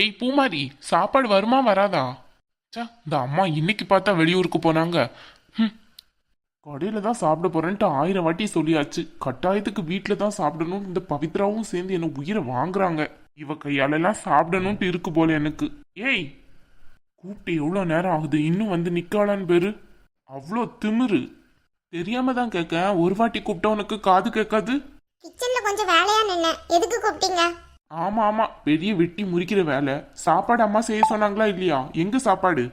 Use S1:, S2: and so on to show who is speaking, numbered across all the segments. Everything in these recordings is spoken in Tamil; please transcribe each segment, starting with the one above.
S1: ஏய் பூமாரி சாப்பாடு வருமா வராதா? சா இந்த அம்மா இன்னைக்கு பார்த்தா வெளியூருக்கு போனாங்க. ம் கடையில தான் சாப்பிட போறேன்ட்டு ஆயிரம் வாட்டி சொல்லியாச்சு. கட்டாயத்துக்கு வீட்டில் தான் சாப்பிடணும். இந்த பவித்ராவும் சேர்ந்து என்ன உயிரை வாங்குறாங்க. இவ கையாலெல்லாம் சாப்பிடணும்ட்டு இருக்கு போல எனக்கு. ஏய் கூப்பிட்டு எவ்வளோ நேரம் ஆகுது? இன்னும் வந்து நிக்காளான்னு பேரு. அவ்வளோ திமிரு. தெரியாம தான் கேட்க. ஒரு வாட்டி கூப்பிட்டா உனக்கு காது கேட்காது?
S2: கிச்சன்ல கொஞ்சம் வேலையா நின்ன எதுக்கு கூப்பிட்டீங்க?
S1: ஆமா ஆமா. பெரிய வெட்டி முறிக்கிற வேலை. சாப்பாடு அம்மா செய்ய சொன்னாங்களா இல்லையா? எங்க சாப்பாடு?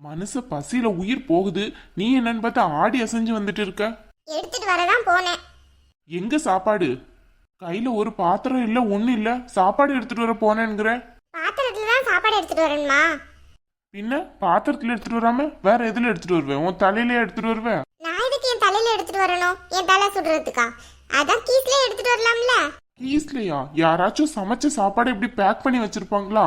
S1: மனசு பசியில உயிர் போகுது. நீ என்னன்னு பார்த்தா ஆடி அசைஞ்சு வந்துட்டு இருக்க.
S2: எடுத்துட்டு வரதான் போனேன்.
S1: எங்க சாப்பாடு? கையில ஒரு பாத்திரம் இல்ல ஒண்ணு இல்ல. சாப்பாடு எடுத்துட்டு வர போனேங்கிற
S2: பாத்திரத்துல தான் சாப்பாடு எடுத்துட்டு வரணுமா
S1: பின்ன பாத்திரத்துல எடுத்துட்டு வராம வேற எதுல எடுத்துட்டு வருவேன் உன் தலையில எடுத்துட்டு வருவேன்
S2: நான் எதுக்கு என் தலையில எடுத்துட்டு வரணும்? என் தலை சுடுறதுக்கா? அதான் கீஸ்லயே எடுத்துட்டு வரலாம்ல.
S1: கீஸ்லையா யாராச்சும் சமைச்ச சாப்பாடு இப்படி பேக் பண்ணி வச்சிருப்பாங்களா?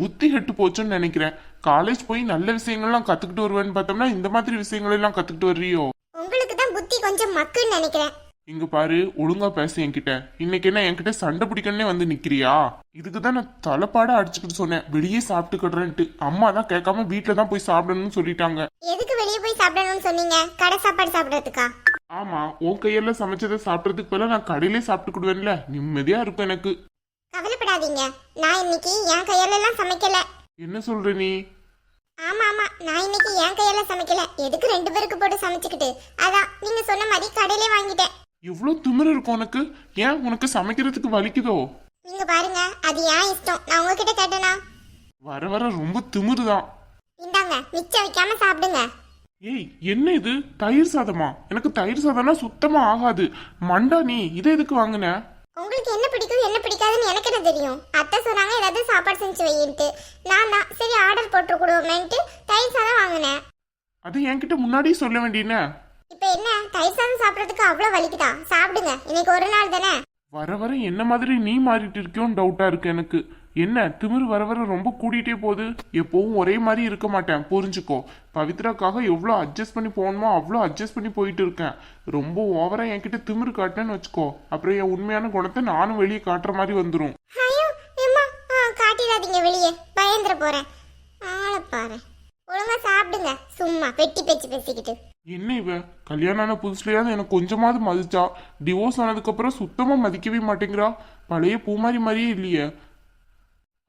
S1: புத்தி கெட்டு போச்சுன்னு நினைக்கிறேன். காலேஜ் போய் நல்ல விஷயங்கள்லாம் கத்துக்கிட்டு வருவேன்னு பார்த்தோம்னா இந்த மாதிரி விஷயங்கள் எல்லாம் கத்துக்கிட்டு வர்றியோ?
S2: உங்களுக்கு தான் புத்தி கொஞ்சம் மக்குன்னு நினைக்கிறேன்.
S1: இங்க பாரு ஒழுங்கா பேசு என்கிட்ட. இன்னைக்கு என்ன என்கிட்ட சண்டை பிடிக்கணும்னே வந்து நிக்கிறியா? இதுக்கு தான் நான் தலைப்பாட அடிச்சுக்கிட்டு சொன்னேன். வெளியே சாப்பிட்டுக்கிடுறேன்ட்டு அம்மா தான் கேட்காம வீட்டில தான் போய் சாப்பிடணும்னு சொல்லிட்டாங்க.
S2: எதுக்கு வெளியே போய் சாப்பிடணும்னு சொன்னீங்க? கடை சாப்பாடு சாப்பிடறதுக்கா?
S1: ஆமா உன் கையில சமைச்சதை சாப்பிட்றதுக்கு பதிலா நான் கடையிலே சாப்பிட்டுக்கிடுவேன்ல. நிம்மதியா இருக்கும் எனக்கு.
S2: கவலைப்படாதீங்க. நான் இன்னைக்கு என் கையால எல்லாம் சமைக்கல.
S1: என்ன சொல்ற நீ?
S2: ஆமா ஆமா. நான் இன்னைக்கு என் கையால சமைக்கல. எதுக்கு ரெண்டு பேருக்கு போட்டு சமைச்சுக்கிட்டு? அதான் நீங்க சொன்ன மாதிரி கடையிலே வாங்கிட்டேன்.
S1: எவ்வளவு திமிரு இருக்கும் உனக்கு? ஏன் உனக்கு சமைக்கிறதுக்கு வலிக்குதோ?
S2: நீங்க பாருங்க அது ஏன் இஷ்டம்? நான் உங்ககிட்ட கேட்டேனா?
S1: வர வர ரொம்ப திமிருதான்.
S2: இந்தாங்க மிச்சம் வைக்காம சாப்பிடுங்க.
S1: ஏய் என்ன இது? தயிர் சாதமா? எனக்கு தயிர் சாதம்னா சுத்தமா ஆகாது. மண்டா நீ இதை எதுக்கு வாங்கின?
S2: உங்களுக்கு என்ன பிடிக்கும் என்ன பிடிக்காதுன்னு எனக்கு என்ன தெரியும்? அத்தை சொன்னாங்க ஏதாவது சாப்பாடு செஞ்சு வையின்ட்டு. நான் தான் சரி ஆர்டர் போட்டு கொடுவோமேன்ட்டு தயிர் சாதம் வாங்கினேன்
S1: அது என்கிட்ட முன்னாடியே சொல்ல வேண்டியன?
S2: இப்போ என்ன? தயிர் சாதம் சாப்பிட்றதுக்கு அவ்வளோ வலிக்குதா? சாப்பிடுங்க. இன்னைக்கு ஒரு நாள் தானே?
S1: வர வர என்ன மாதிரி நீ மாறிட்டு இருக்கியோன்னு டவுட்டா இருக்கு எனக்கு. என்ன திமிரு வர வர ரொம்ப கூட்டிகிட்டே போகுது. எப்பவும் ஒரே மாதிரி இருக்க மாட்டேன். புரிஞ்சுக்கோ. பவித்ராக்காக எவ்வளோ அட்ஜஸ்ட் பண்ணி போகணுமோ அவ்வளோ அட்ஜஸ்ட் பண்ணி போயிட்டு இருக்கேன். ரொம்ப ஓவரா என்கிட்ட திமிரு காட்டேன்னு வச்சுக்கோ. அப்புறம் என் உண்மையான குணத்தை நானும் வெளியே காட்டுற மாதிரி வந்துடும்
S2: காட்டிடாதீங்க வெளியே. பயந்துட போறேன். ஆளை பாரு. ஒழுங்கா சாப்பிடுங்க. சும்மா வெட்டி பேச்சு பேசிக்கிட்டு.
S1: என்ன இவ? கல்யாணம் ஆன புதுசுலயாவது எனக்கு கொஞ்சமாவது மதிச்சா? டிவோர்ஸ் ஆனதுக்கு அப்புறம் சுத்தமா மதிக்கவே மாட்டேங்கிறா. பழைய பூமாரி மாதிரியே இல்லையே.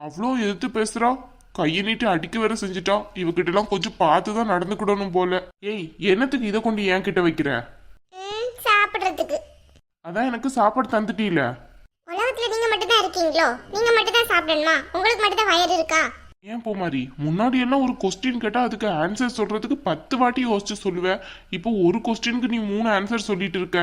S1: அவ்வளோ எதிர்த்து பேசுறா? கையை நீட்டி அடிக்க வேற செஞ்சுட்டா? இவகிட்ட எல்லாம் கொஞ்சம் பார்த்து தான் நடந்துக்கிடணும் போல. ஏய் என்னத்துக்கு இதை கொண்டு என் கிட்ட வைக்கிற
S2: சாப்பிட்றதுக்கு.
S1: அதான் எனக்கு சாப்பாடு தந்துட்டீல.
S2: உலகத்துல நீங்க மட்டும் தான் இருக்கீங்களோ? நீங்க மட்டும் தான் சாப்பிடணுமா? உங்களுக்கு மட்டும் தான் வயிறு இருக்கா?
S1: ஏன் பூமாரி முன்னாடி எல்லாம் ஒரு கொஸ்டின் கேட்டா அதுக்கு ஆன்சர் சொல்றதுக்கு பத்து வாட்டி யோசிச்சு சொல்லுவேன் இப்போ ஒரு கொஸ்டினுக்கு நீ மூணு ஆன்சர் சொல்லிட்டு இருக்க.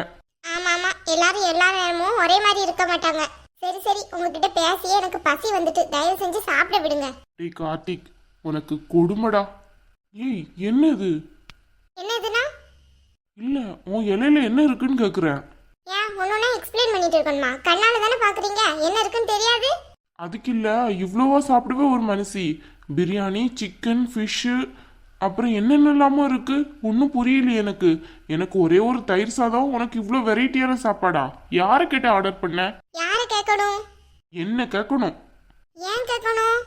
S2: ஆமா ஆமா எல்லாரும் எல்லா நேரமும் ஒரே மாதிரி இருக்க மாட்டாங்க. சரி சரி. உங்ககிட்ட பேசியே எனக்கு பசி வந்துட்டு. தயவு செஞ்சு சாப்பிட விடுங்க.
S1: டேய் கார்த்திக் உனக்கு கொடுமடா. ஏய் என்ன இது
S2: என்ன இதுனா
S1: இல்ல உன் இலையில என்ன இருக்குன்னு கேக்குறேன்.
S2: ஏன் ஒன்னொன்னா எக்ஸ்பிளைன் பண்ணிட்டு இருக்கணுமா? கண்ணால தானே பாக்குறீங்க? என்ன இருக்குன்னு தெரியாது?
S1: அதுக்கு இல்ல இவ்வளோவா சாப்பிடவே ஒரு மனசி. பிரியாணி சிக்கன் ஃபிஷ்ஷு அப்புறம் என்னென்னலாமோ இருக்கு. ஒன்றும் புரியலையே எனக்கு. எனக்கு ஒரே ஒரு தயிர் சாதம் உனக்கு இவ்வளோ வெரைட்டியான சாப்பாடா? யாரை கேட்ட ஆர்டர் பண்ண
S2: கேட்கணும்?
S1: என்ன கேட்கணும்?
S2: ஏன் கேட்கணும்?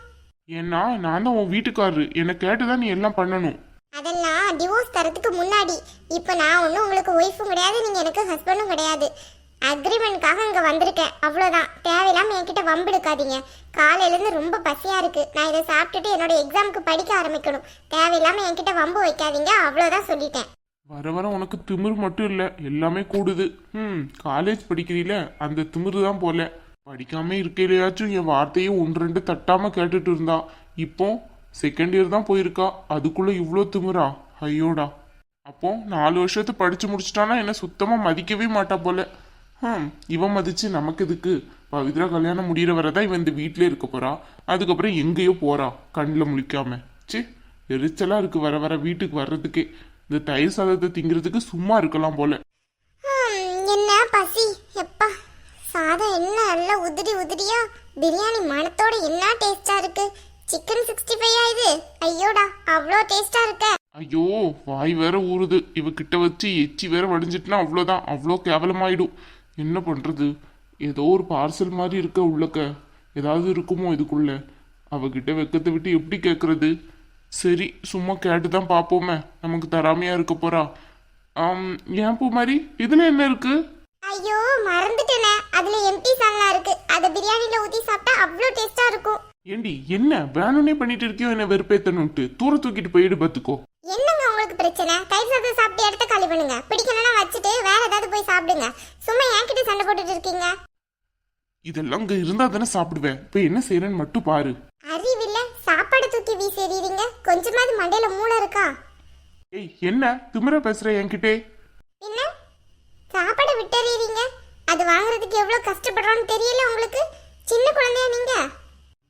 S1: ஏன்னா நான் தான் உன் வீட்டுக்காரரு. என்னை கேட்டுதான் நீ எல்லாம் பண்ணணும்.
S2: அதெல்லாம் டிவோர்ஸ் தரத்துக்கு முன்னாடி இப்போ நான் ஒன்றும் உங்களுக்கு ஒய்ஃபும் கிடையாது நீங்கள் எனக்கு ஹஸ்பண்டும் கிடையாது. அக்ரிமெண்ட்காக இங்கே வந்திருக்கேன். அவ்வளோதான் தேவையில்லாமல் என்கிட்ட வம்பெடுக்காதீங்க காலையிலேருந்து ரொம்ப பசியாக இருக்குது நான் இதை சாப்பிட்டுட்டு என்னோட எக்ஸாமுக்கு படிக்க ஆரம்பிக்கணும். தேவையில்லாமல் என்கிட்ட வம்பு வைக்காதீங்க. அவ்வளோதான் சொல்லிட்டேன்.
S1: வர வர உனக்கு திமிர் மட்டும் இல்லை எல்லாமே கூடுது. ம் காலேஜ் படிக்கிறீல அந்த திமிர் தான் போல. படிக்காம இருக்கையிலையாச்சும் என் வார்த்தையை ஒன்று ரெண்டு தட்டாம கேட்டுட்டு இருந்தா. இப்போ செகண்ட் இயர் தான் போயிருக்கா. அதுக்குள்ள இவ்வளோ திமிரா? ஐயோடா. அப்போ நாலு வருஷத்தை படிச்சு முடிச்சிட்டானா என்ன சுத்தமா மதிக்கவே மாட்டா போல. ஹம் இவன் மதிச்சு நமக்கு எதுக்கு? பவித்ரா கல்யாணம் முடியிற வரதான் இவன் இந்த வீட்டிலே இருக்க போறா. அதுக்கப்புறம் எங்கேயோ போறா கண்ணில் முழிக்காம. ச்சே எரிச்சலா இருக்கு வர வர வீட்டுக்கு வர்றதுக்கே. இந்த தயிர் சாதத்தை திங்கிறதுக்கு சும்மா இருக்கலாம் போல.
S2: என்ன பசி? எப்பா சாதம் என்ன நல்லா உதிரி உதிரியா? பிரியாணி மணத்தோட என்ன டேஸ்டா இருக்கு? சிக்கன் சிக்ஸ்டி ஃபைவ் இது? ஐயோடா அவ்வளோ டேஸ்டா இருக்க.
S1: ஐயோ வாய் வேற ஊறுது. இவகிட்ட வச்சு எச்சி வேற வடிஞ்சிட்டுனா அவ்வளோதான் அவ்வளோ கேவலமாயிடும். என்ன பண்றது? ஏதோ ஒரு பார்சல் மாதிரி இருக்க உள்ளக்க. ஏதாவது இருக்குமோ இதுக்குள்ள? அவகிட்ட வெக்கத்தை விட்டு எப்படி கேட்கறது சரி சும்மா கேட்டு தான் பார்ப்போமே நமக்கு தராமையா இருக்க போறா. ஆம், ஏன் பூ மாதிரி இதுல என்ன இருக்கு?
S2: ஐயோ மறந்துட்டேனே. அதுல எம்டி சால்னா இருக்கு. அதை பிரியாணில ஊத்தி சாப்பிட்டா அவ்வளோ டேஸ்டா இருக்கும்.
S1: ஏண்டி என்ன? வேணும்னே பண்ணிட்டு இருக்கியோ என்ன வெறுப்பேத்தணும்ட்டு? தூர தூக்கிட்டு போயிடு பாத்துக்கோ.
S2: என்னங்க உங்களுக்கு பிரச்சனை? தயிர் சாதம் சாப்பிட்டு இடத்த காலி பண்ணுங்க. பிடிக்கலன்னா வச்சுட்டு வேற ஏதாவது போய் சாப்பிடுங்க. சும்மா என்கிட்ட சண்டை போட்டுட்டு இருக்கீங்க.
S1: இதெல்லாம் இங்க இருந்தா தானே சாப்பிடுவேன். இப்ப என்ன செய்யறேன்னு மட்டும் பாரு
S2: அறிவில்ல சாப்பாடு தூக்கி வீசி எறியறீங்க கொஞ்சமாவது மண்டையில மூளை இருக்கா?
S1: ஏய் என்ன? திமிர பேசுற என்கிட்டே?
S2: என்ன? சாப்பாடை விட்டுறீங்க அது வாங்குறதுக்கு எவ்வளவு கஷ்டப்படுறோம்னு தெரியல உங்களுக்கு? சின்ன குழந்தையா நீங்க?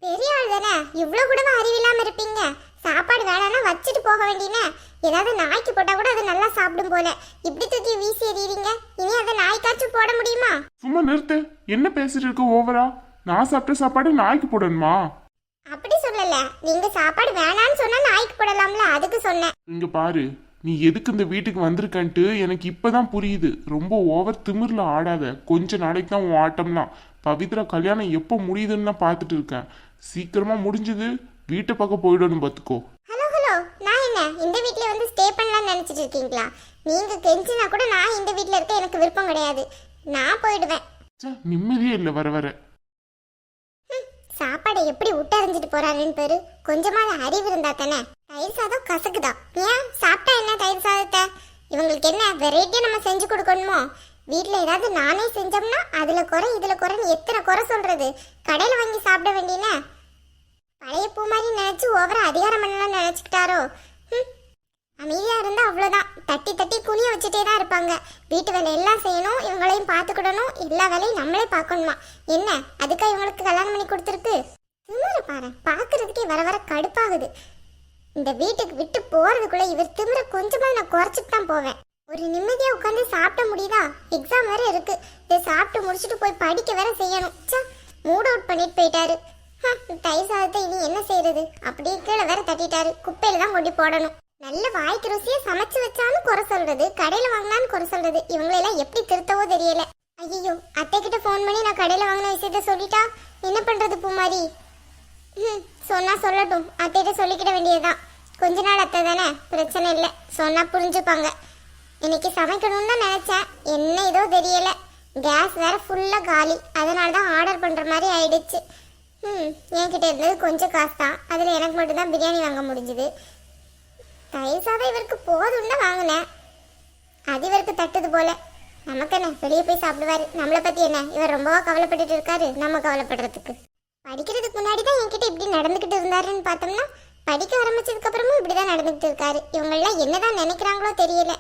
S2: பெரிய ஆள் தானே. இவ்வளவு கூடவா அறிவில்லாம இருப்பீங்க. சாப்பாடு வேணாம்னா வச்சுட்டு போக வேண்டியனே. ஏதாவது நாய்க்கு போட்டா கூட அது நல்லா சாப்பிடும் போல. இப்படி தூக்கி வீசி எறியறீங்க. இனி அதை நாய்க்காச்சும் போட முடியுமா?
S1: சும்மா நிறுத்து. என்ன பேசிட்டு இருக்க ஓவரா? நான் சாப்பிட்ட சாப்பாடு நாய்க்கு போடணுமா?
S2: அப்படி சொல்லல நீங்க சாப்பாடு வேணாம்னு சொன்னா நாய்க்கு போடலாம்ல அதுக்கு சொன்னேன்.
S1: இங்க பாரு நீ எதுக்கு இந்த வீட்டுக்கு வந்திருக்கன்ட்டு எனக்கு இப்பதான் புரியுது. ரொம்ப ஓவர் திமிர்ல ஆடாத. கொஞ்ச நாளைக்கு தான் உன் ஆட்டம்லாம். பவித்ரா கல்யாணம் எப்போ முடியுதுன்னு தான் பார்த்துட்டு இருக்கேன். சீக்கிரமா முடிஞ்சது வீட்டை பக்கம் போயிடணும் பார்த்துக்கோ.
S2: ஹலோ ஹலோ நான் என்ன? இந்த வீட்ல வந்து ஸ்டே பண்ணலாம்னு நினைச்சிட்டு இருக்கீங்களா? நீங்க கெஞ்சினா கூட நான் இந்த வீட்ல இருக்க எனக்கு விருப்பம் கிடையாது. நான் போயிடுவேன்.
S1: நிம்மதியே இல்லை வர வர.
S2: சாப்பாடை எப்படி உட்டறிஞ்சிட்டு போறாருன்னு பேரு. கொஞ்சமாவது அறிவு இருந்தா தானே. தயிர் சாதம் கசக்குதா? ஏன்? சாப்பிட்டா என்ன தயிர் சாதத்தை? இவங்களுக்கு என்ன வெரைட்டியா நம்ம செஞ்சு கொடுக்கணுமோ? வீட்ல ஏதாவது நானே செஞ்சோம்னா அதுல குறை இதுல குறைன்னு எத்தனை குறை சொல்றது? கடையில வாங்கி சாப்பிட வேண்டியன? பழைய பூ மாதிரி நினைச்சு ஓவரா அதிகாரம் பண்ணலாம் நினச்சிக்கிட்டாரோ? அமைதியாக இருந்தால் அவ்வளோதான் தட்டி தட்டி குனிய வச்சுட்டே தான் இருப்பாங்க. வீட்டு வேலை எல்லாம் செய்யணும் இவங்களையும் பார்த்துக்கிடணும் எல்லா வேலையும் நம்மளே பார்க்கணுமா? என்ன? அதுக்காக இவங்களுக்கு கல்யாணம் பண்ணி கொடுத்துருக்கு? திமிர பாரு பார்க்குறதுக்கே வர வர கடுப்பாகுது. இந்த வீட்டுக்கு விட்டு போகிறதுக்குள்ளே இவர் திமிர கொஞ்சமாக நான் குறைச்சிட்டு தான் போவேன். ஒரு நிம்மதியாக உட்காந்து சாப்பிட முடியுதா? எக்ஸாம் வேறு இருக்குது இதை சாப்பிட்டு முடிச்சுட்டு போய் படிக்க வேற செய்யணும். சா மூட் அவுட் பண்ணிட்டு போயிட்டாரு. ஹ, தயிர் சாதத்தை இனி என்ன செய்யறது? அப்படியே கீழே வேற தட்டிட்டாரு. குப்பையில தான் கொண்டு போடணும். நல்ல வாய்க்கு ருசியை சமைச்சு வச்சாலும் குறை சொல்றது கடையில வாங்கினாலும் குறை சொல்றது. இவங்களெல்லாம் எப்படி திருத்தவோ தெரியல. ஐயோ அத்தை கிட்ட ஃபோன் பண்ணி நான் கடையில வாங்கின விஷயத்த சொல்லிட்டா? என்ன பண்றது பூமாரி? ம், சொன்னா சொல்லட்டும். அத்தைகிட்ட சொல்லிக்கிட வேண்டியதுதான். கொஞ்ச நாள் அத்தை தானே? பிரச்சனை இல்லை. சொன்னா புரிஞ்சுப்பாங்க. இன்னைக்கு சமைக்கணும்னு தான் நினைச்சேன். என்ன ஏதோ தெரியல. கேஸ் வேற ஃபுல்லாக காலி. அதனால தான் ஆர்டர் பண்ற மாதிரி ஆயிடுச்சு. ம் என்கிட்ட இருந்தது கொஞ்சம் காசு தான். அதில் எனக்கு மட்டும்தான் பிரியாணி வாங்க முடிஞ்சுது. தயிர் சாதம் இவருக்கு போதும்னு வாங்கினேன். அது இவருக்கு தட்டுது போல. நமக்கு என்ன? வெளியே போய் சாப்பிடுவாரு. நம்மளை பத்தி என்ன? இவர் ரொம்பவா கவலைப்பட்டுட்டு இருக்காரு. நம்ம கவலைப்படுறதுக்கு. படிக்கிறதுக்கு முன்னாடி தான் என்கிட்ட இப்படி நடந்துக்கிட்டு இருந்தாருன்னு பார்த்தோம்னா படிக்க ஆரம்பிச்சதுக்கு அப்புறமும் இப்படிதான் நடந்துக்கிட்டு இருக்காரு. இவங்கெல்லாம் என்னதான் நினைக்கிறாங்களோ தெரியல.